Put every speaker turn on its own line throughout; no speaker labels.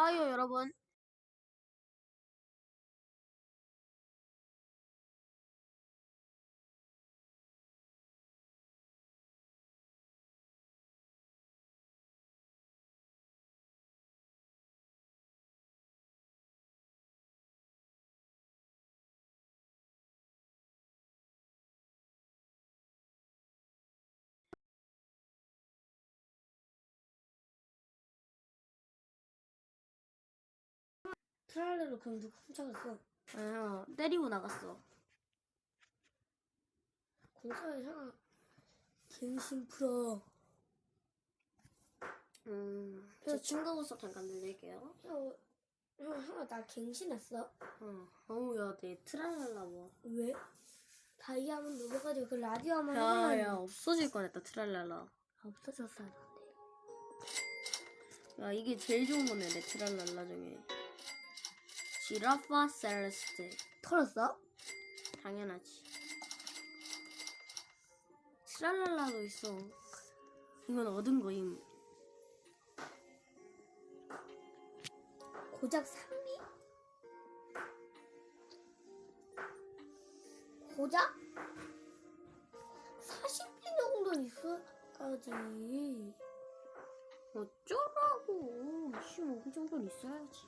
하요 여러분.
트랄레로 그럼 누가 훔쳐갔어?
아, 때리고 나갔어.
공사에 사가 갱신 풀어.
음, 저 모습 잠깐 들릴게요.
형, 형, 형아 나 갱신했어.
어, 어우 야, 내 트랄랄라 뭐.
왜? 다이아몬드 먹어가지고 그 라디오 한번
야, 야,
해보려고.
없어질 뻔했다, 트랄랄라.
없어졌어. 안 돼.
야, 이게 제일 좋은 거네, 내 트랄랄라 중에. 지라파 셀레스테.
털었어?
당연하지. 트랄랄라도 있어. 이건 얻은 거임.
고작 3비? 고작 40비 정도 있어야지.
어쩌라고. 15분 정도는 있어야지.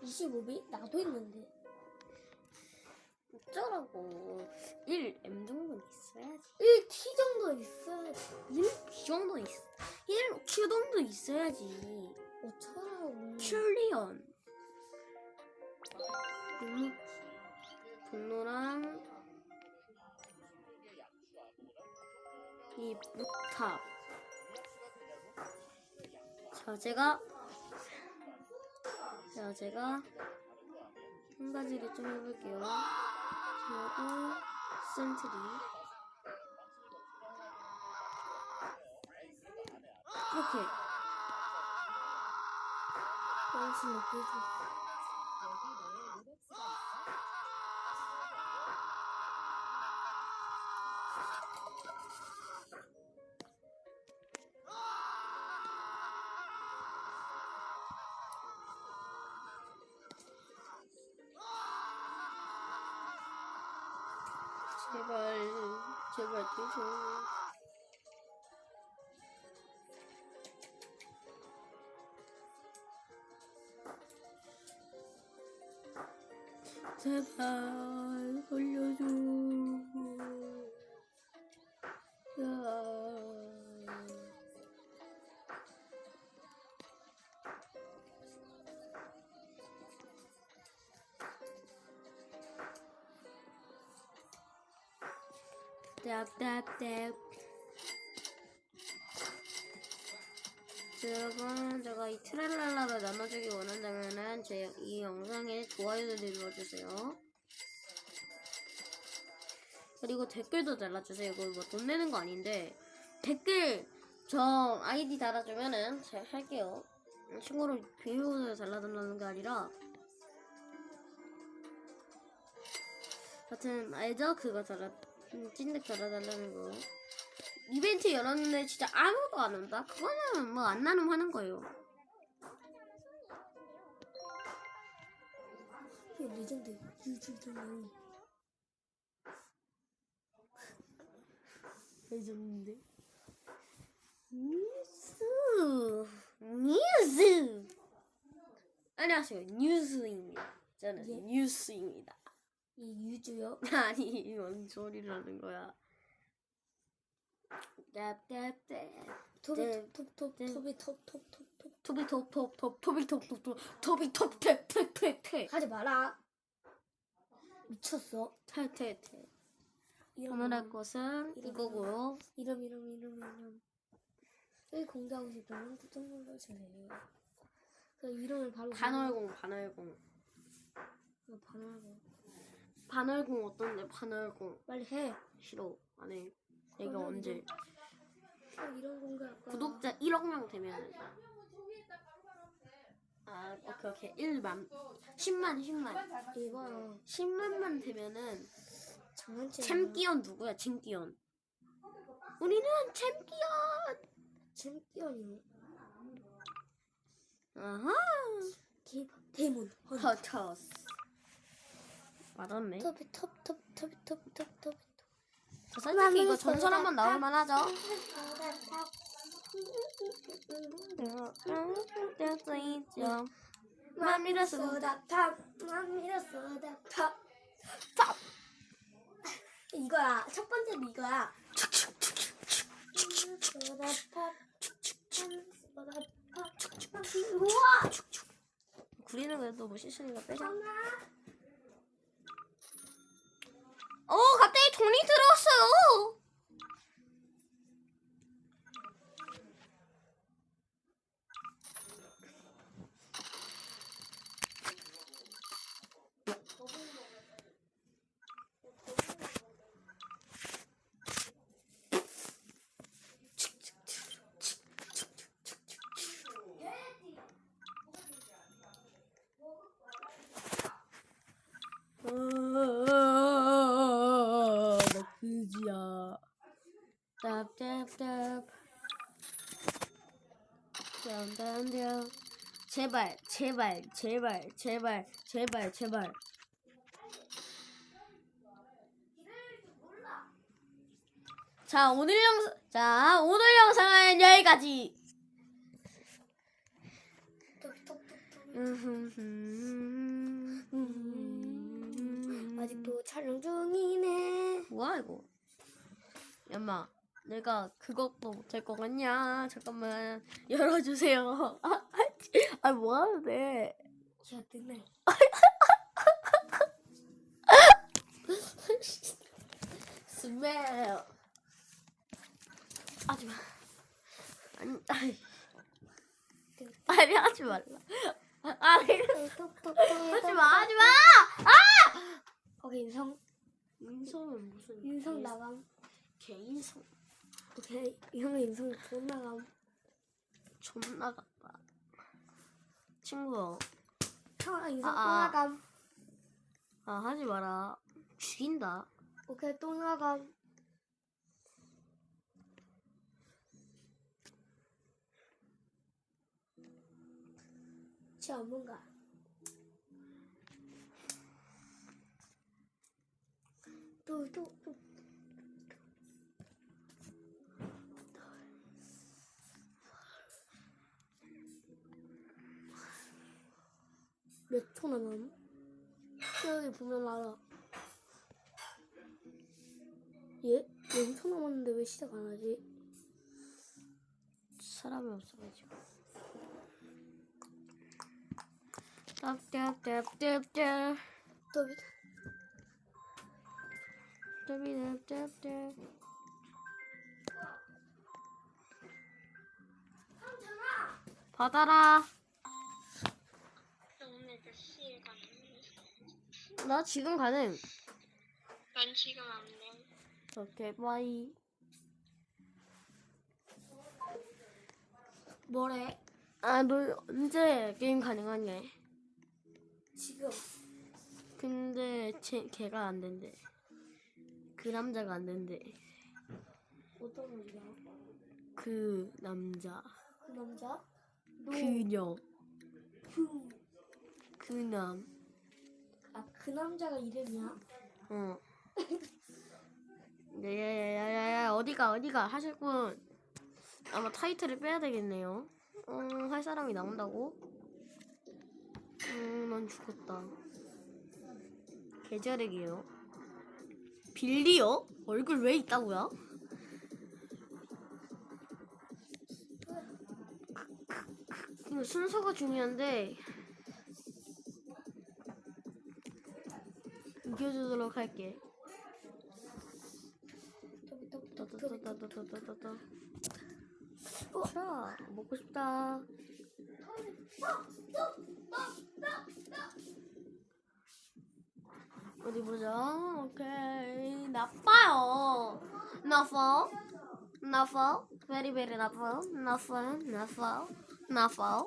25비? 나도 있는데.
어쩌라고. 1M 정도는 있어야지.
1T 정도 있어야지.
1P 정도 있어. 1Q 정도 있어야지.
어쩌라고.
츄리언. 분노, 분노랑 이 무탑. 자, 제가 자, 제가 한 가지를 좀 해볼게요. 그리고 센트리. 이렇게.
양심 없게 해줘.
제발, 제발 되죠. 제발 답답답. 여러분, 제가 이 트랄랄라를 나눠주기 원한다면은 제 이 영상에 좋아요를 눌러주세요. 그리고 댓글도 달아주세요. 이거 뭐 돈 내는 거 아닌데 댓글 저 아이디 달아주면은 제가 할게요. 친구를 비밀번호를 달라달라는 게 아니라 하여튼 알죠? 그거 달아 음, 찐득 달아달라는 거. 이벤트 열었는데 진짜 아무도 안 온다? 그거는 뭐 안 나눔 하는 거예요.
레전드 유튜브는
레전드. 뉴스. 뉴스. 안녕하세요. 뉴스입니다. 저는
예?
뉴스입니다.
이 유주요.
아니, 뭔 소리를 하는 거야. 짭짭짭.
톱이
네.
톱톱
네.
톱이 톱톱톱톱
토비 톱톱톱 토비 톱톱톱 토비 톱퇴퇴퇴퇴
하지 마라. 미쳤어.
퇴퇴퇴.
이름
오늘 할 것은
이름,
이거고요.
이름 이름 이름 이름. 여기 공개하고 싶다면 구독 눌러주세요. 그 이름을 바로
반월공 반월공
어, 반월공.
반월공 어떤데? 반월공
빨리 해.
싫어. 안해. 내가
어,
언제?
형 이름 공개할 거야.
구독자 1억 명 되면. 아 오케이 오케이. 1만 10만 10만.
이봐요.
10만만 되면은. 챔피언 누구야? 챔피언. 우리는 챔피언!
챔피언이요.
아하!
기 데몬
허터스. 맞았네.
톱이 톱톱톱톱톱톱
자, 솔직히 이거 전설 한번 나올 만 하죠? 될수 있죠. 맘이라
쏘다 탑 맘이라 쏘다 탑 탑. 이거야 첫 번째는 이거야 쏘다 탑 쏘다 탑 우와
구리는 그래도 뭐 실수니까 빼자.
엄마
어, 갑자기 돈이 들어왔어요. 나 그지야. 답답답. 땀땀땀. 제발, 제발, 제발, 제발, 제발, 제발. 자, 오늘 영상, 자, 오늘 영상은 여기까지.
아직도 촬영 중이네
뭐야 이거? 엄마, 내가 그것도 못할 것 같냐? 잠깐만 열어주세요. 아, 아 뭐하는데?
야 뜨네
스멜. 하지 마. 아니, 아니, 아니 하지 말라. 아니 하지 마, 하지 마.
오케이 인성
인성은 무슨?
인성
개-
나감
개인성
오케이 형 인성 돈 나감
존나 같다. 친구,
형 인성
아,
또
아.
나감
아 하지 마라. 죽인다.
오케이 또 나감 전문가 또또또 몇 초나 남? 여기 보면 알아. 얘? 0초 남았는데 왜 시작 안 하지?
사람이 없어가지고. 답답답답답.
또
답답답답. 받아라.
오늘 몇 시에 가는
나 지금 가능.
난 지금 안 돼.
오케이, 바이.
뭐래?
아, 너 언제 게임 가능하냐?
지금
근데 쟤, 걔가 안 된대. 그 남자가 안 된대.
어떤 남자?
그 남자.
그 남자? 너
그녀.
그,
그남.
아, 그 남자가 이름이야?
어. 야야야야야 어디가 어디가 하실 분 아마 타이틀을 빼야 되겠네요. 어, 할 사람이 나온다고? 음, 난 죽었다. 계절액이에요. 빌리요? 얼굴 왜 있다고요? 이거 순서가 중요한데 이겨주도록 할게.
저기 또, 또, 또, 또.
따따따따따따따. 자, 먹고 싶다. 어디 보자. 오케이. 나빠요. 나빠. 나빠. Very very 나빠. 나빠. 나빠. 나빠.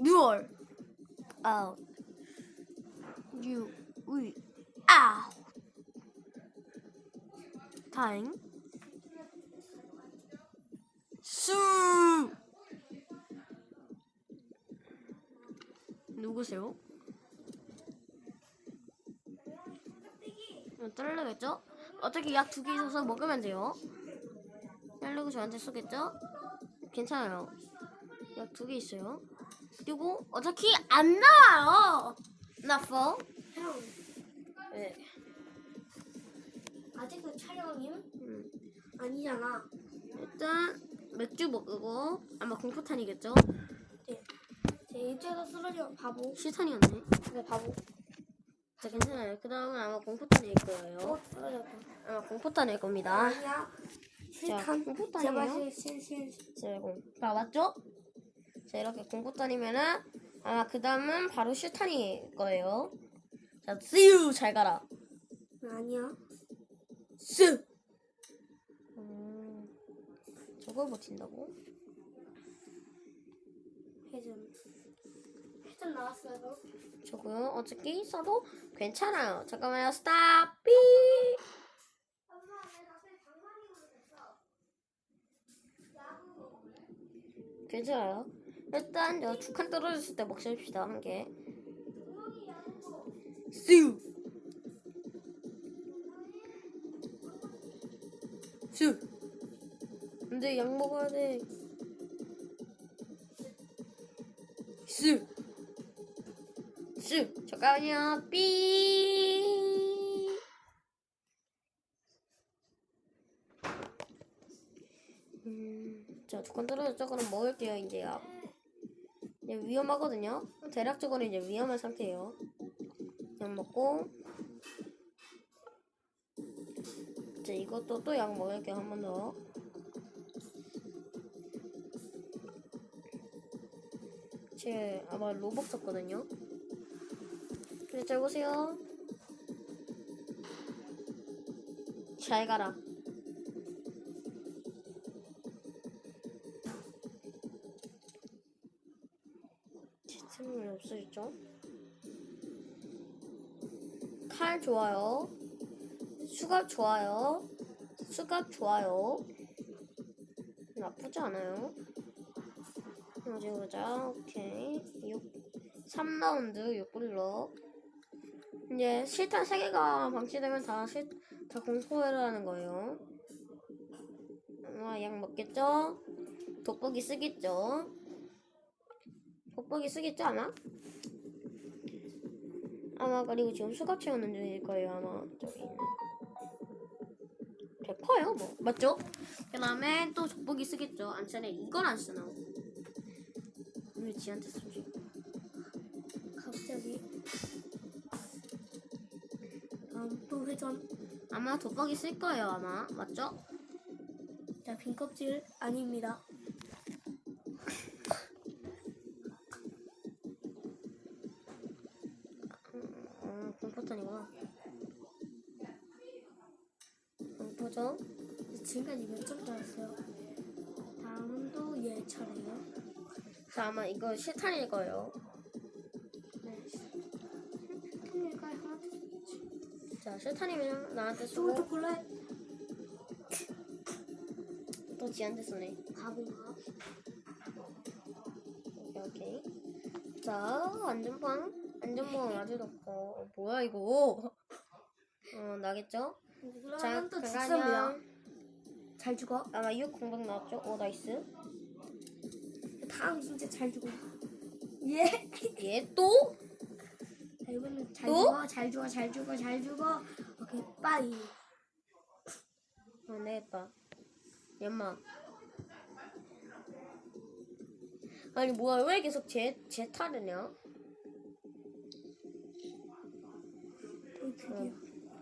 6월. out. You we out. Time. 수. 누구세요? 어, 떨려겠죠? 어떻게 약 두 개 있어서 먹으면 돼요. 떨려고 저한테 쏘겠죠? 괜찮아요. 약 두 개 있어요. 그리고 어차피 안 나와요. 나퍼.
형
네.
아직도 촬영임?
음.
아니잖아.
일단 맥주 먹고 아마 공포탄이겠죠?
제 입장에서 쓰러져 바보.
실탄이었네.
그래 바보.
자 괜찮아요. 그 다음은 아마 공포탄일 거예요.
어 쓰러졌다.
아마 공포탄일 겁니다.
아니야. 실탄.
공포탄이에요?
제발 실실 실.
제공. 자 맞죠? 자 이렇게 공포탄이면은 아마 그 다음은 바로 실탄일 거예요. 자 쓰유 잘 가라.
아니야.
쓰. 음, 저걸 버틴다고?
회전. 회전 나왔어요.
저거요? 어차피 써도 괜찮아요. 잠깐만요. 스탑. 삐. 괜찮아요. 일단 저 죽한 떨어졌을 때 먹읍시다 한 개. 슈. 슈. 근데 약 먹어야 돼. 슈. 슈. 잠깐만요. 삐. 음, 자, 두건 떨어졌죠? 그럼 먹을게요, 이제요. 이제 위험하거든요? 대략적으로 이제 위험한 상태예요. 약 먹고. 이제 이것도 또 약 먹을게요, 한 번 더. 제 아마 로봇 썼거든요. 네, 잘 보세요. 잘 가라. 없어졌죠? 칼 좋아요. 수갑 좋아요. 수갑 좋아요. 나쁘지 않아요. 어디 보자. 오케이. 6, 3라운드 6블럭. 이제 실탄 3개가 방치되면 다, 실, 다 공포해라는 거예요. 아마 약 먹겠죠? 돋보기 쓰겠죠? 돋보기 쓰겠죠, 아마? 아마 그리고 지금 수갑 채우는 중일 거예요, 아마. 저기 있는. 100%요, 뭐. 맞죠? 그 다음에 또 돋보기 쓰겠죠. 안 쓰네. 이건 안 쓰나. 왜 지한테 쓰지?
갑자기. 다음 또 회전.
아마 돋보기 쓸 거예요, 아마. 맞죠?
자, 빈 껍질 아닙니다.
어, 공포탄이구나. 공포죠?
지금까지 몇점 따랐어요? 다음은 또얘 차례예요.
자, 아마 이거 실탄일 거예요.
네. 팬일까요?
자, 실탄이면 나한테
또
쓰고
초콜릿
또 지한테 쓰네.
바보가.
오케이, 오케이. 자, 안전빵. 안전빵. 어, 뭐야, 이거. 어, 나겠죠? 자,
그러면 또 직선이야.
그러면
잘 죽어.
아마 6 공격 나왔죠? 오, 나이스.
다음 진짜 잘 죽어. 예.
얘 또?
자, 이거는 잘
또?
죽어, 잘 죽어, 잘 죽어, 잘 죽어. 오케이, 빠이.
안 되겠다. 연마. 아니 뭐야 왜 계속 제, 제 타르냐?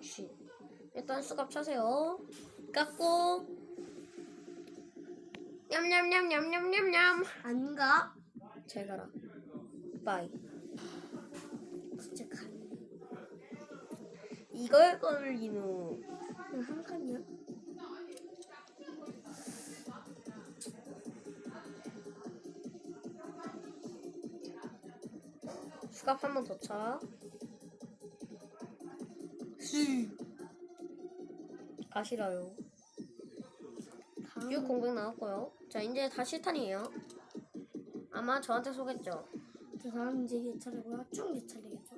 쉿. 일단 수갑 차세요. 깎고. 냠냠냠냠냠냠냠.
아닌가?
잘 가라. 바이.
진짜 간.
이걸 걸리노.
한 칸이야?
수갑 한 번 더 차.
다음.
6 공백 나왔고요. 자 이제 다 실탄이에요. 아마 저한테 쏘겠죠.
자, 다음 이제 내 차례고요. 쭉내 차례겠죠.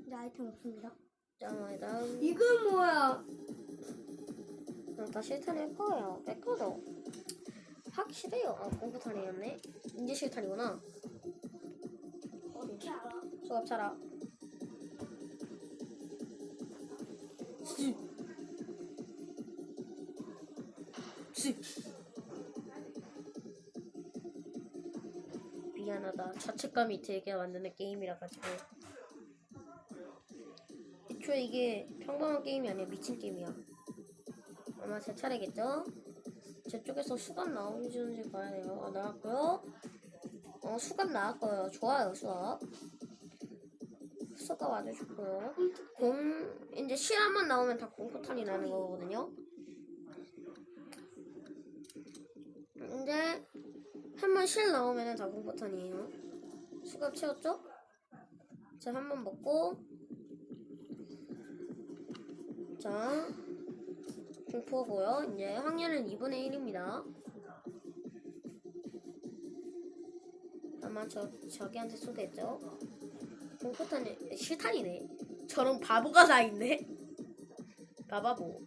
이제 아이템 없습니다.
자, 다음.
이건 뭐야?
그럼 다 실탄 할 거예요. 뺄 거죠? 확실해요. 아, 공포탄이었네. 이제 실탄이구나.
어떻게 알아?
수갑 차라. 미안하다. 자책감이 들게 만드는 게임이라 가지고. 애초에 이게 평범한 게임이 아니야. 미친 게임이야. 아마 제 차례겠죠? 제 쪽에서 수갑 나오는지 봐야 돼요. 아, 나왔고요. 어, 수갑 나왔고요. 좋아요, 수갑. 수갑 아주 좋고요. 공, 이제 실한번 나오면 다 공포탄이 나는 거거든요. 이제 한번 실 나오면 다 공포탄이에요. 수갑 채웠죠? 자, 한 번 먹고. 자, 공포고요. 이제 확률은 2분의 1입니다. 아마 저, 저기한테 쏘겠죠? 공포탄이, 실탄이네. 저런 바보가 다 있네. 바바보.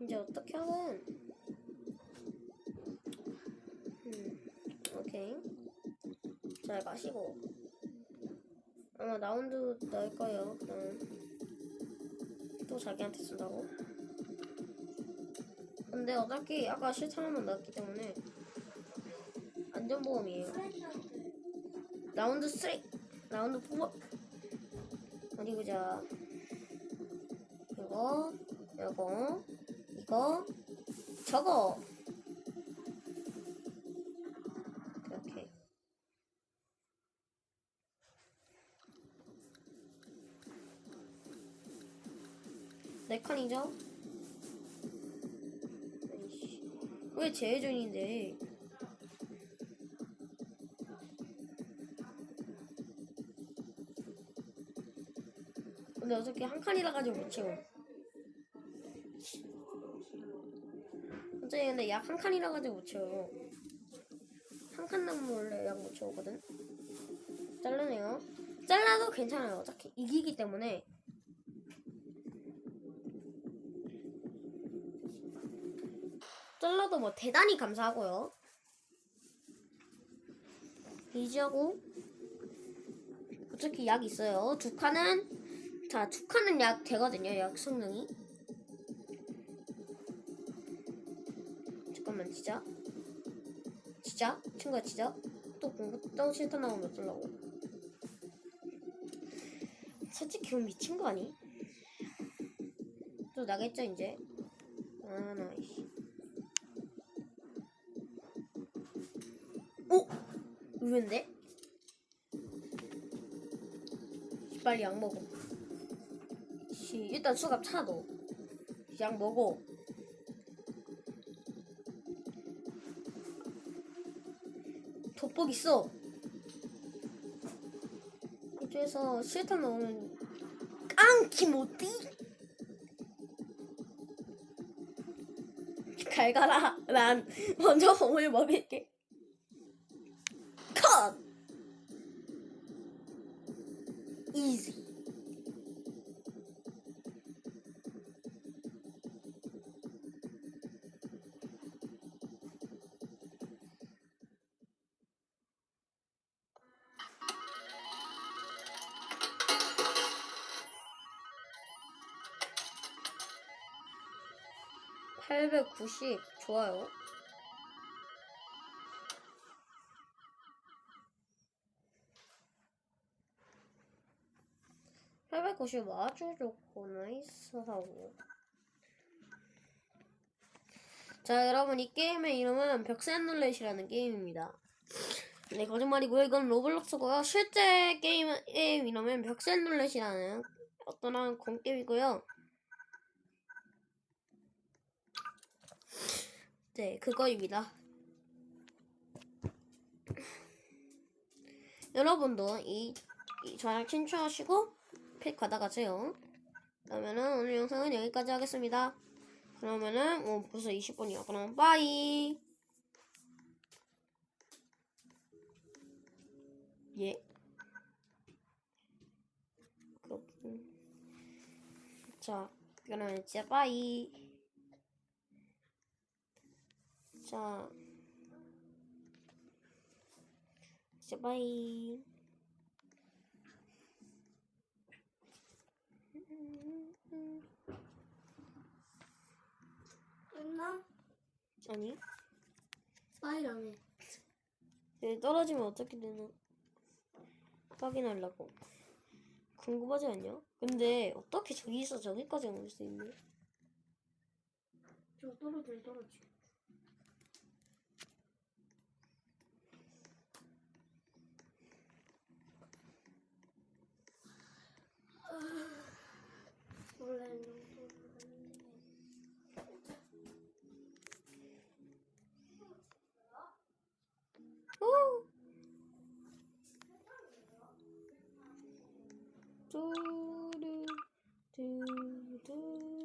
이제 어떻게 하면, 음, 오케이. 잘 마시고. 아마 라운드 넣을 거예요. 그럼 또 자기한테 쓴다고? 근데 어차피 아까 한번 넣었기 때문에 안전보험이에요. 라운드 3, 라운드 4. 어디 보자. 이거, 이거, 이거, 저거. 왜 재회전인데? 근데 어떻게 한 칸이라 가지고 못 채워? 어차피 근데 약 한 칸이라 가지고 못 채워. 한 칸 남으면 원래 약 못 채우거든. 잘라내요. 잘라도 괜찮아요. 어차피 이기기 때문에. 잘라도 뭐 대단히 감사하고요. 유지하고 어차피 약 있어요. 두 칸은 자, 두 칸은 약 되거든요. 약 성능이. 잠깐만, 진짜. 진짜? 친구야, 진짜? 또 공부 또 싫다 나오면 어쩌려고. 솔직히 그건 미친 거 아니? 또 나겠죠, 이제? 아, 나, 이씨. 의외인데? 빨리 약 먹어. 씨, 일단 수갑 차도. 약 먹어. 돋보기 있어. 이쪽에서 실탄 넣으면 깡키모띠? 갈 가라. 난 먼저 어물 먹일게. (890) 좋아요. (890) 아주 좋고 나이스하고. 자 여러분 이 게임의 이름은 벽센룰렛이라는 게임입니다. 네 거짓말이고요. 이건 로블록스고요. 실제 게임의 이름은 벽센룰렛이라는 어떤 한 공게임이고요 네, 그거입니다. 여러분도 이, 이 저랑 친추하시고 팩 받아가세요. 그러면은 오늘 영상은 여기까지 하겠습니다. 그러면은 어 벌써 20분이야. 그럼 빠이. 예. 그, 음. 자, 그러면 이제 빠이. 자, 이제 빠이.
끝나?
아니,
빠이라며.
여기 떨어지면 어떻게 되나 확인하려고. 궁금하지 않냐? 근데 어떻게 저기서 저기까지 올 수 있니?
저 떨어져 떨어져. do do
do do